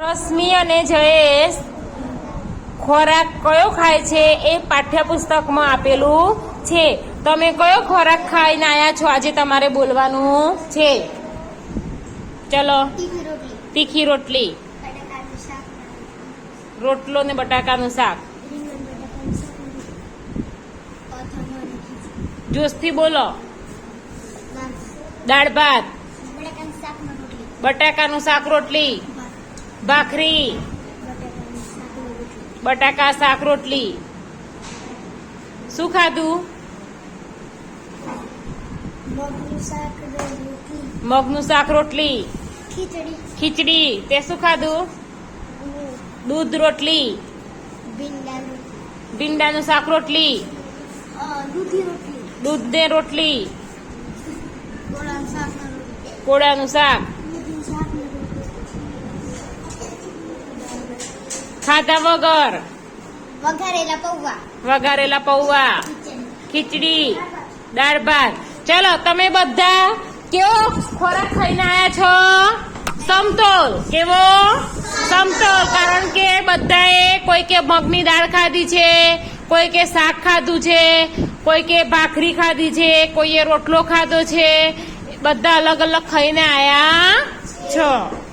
રશ્મિ અને જયેશ ખોરાક કયો ખાય છે એ પાઠ્યપુસ્તકમાં આપેલું છે. તમે કયો ખોરાક ખાઈને આવ્યા છો? આજે તમારે બોલવાનું છે. ચલો. તીખી રોટલી. રોટલી. ને બટાકાનું શાક. જોશથી બોલો. દાળ ભાત. બટાકાનું શાક રોટલી. ભાખરી બટાકા શાક રોટલી. શું ખાધું? મગનું શાક રોટલી. ખીચડી. તે શું ખાધું? દૂધ રોટલી. ભીંડાનું. શાક રોટલી. દૂધ ને રોટલી. કોળાનું શાક. ખાધા વગર? વઘારેલા પૌવા. વઘારેલા પૌવા. ખીચડી. દાળ ભાત. ચલો તમે બધા કેવો ખોરાક ખાઈને આયા છો? સમતોલ. કેવો? સમતોલ. કારણ કે બધાએ કોઈ કે મગની દાળ ખાધી છે કોઈ કે શાક ખાધું છે કોઈ કે ભાખરી ખાધી છે કોઈએ રોટલો ખાધો છે. બધા અલગ અલગ ખાઈને આયા છો.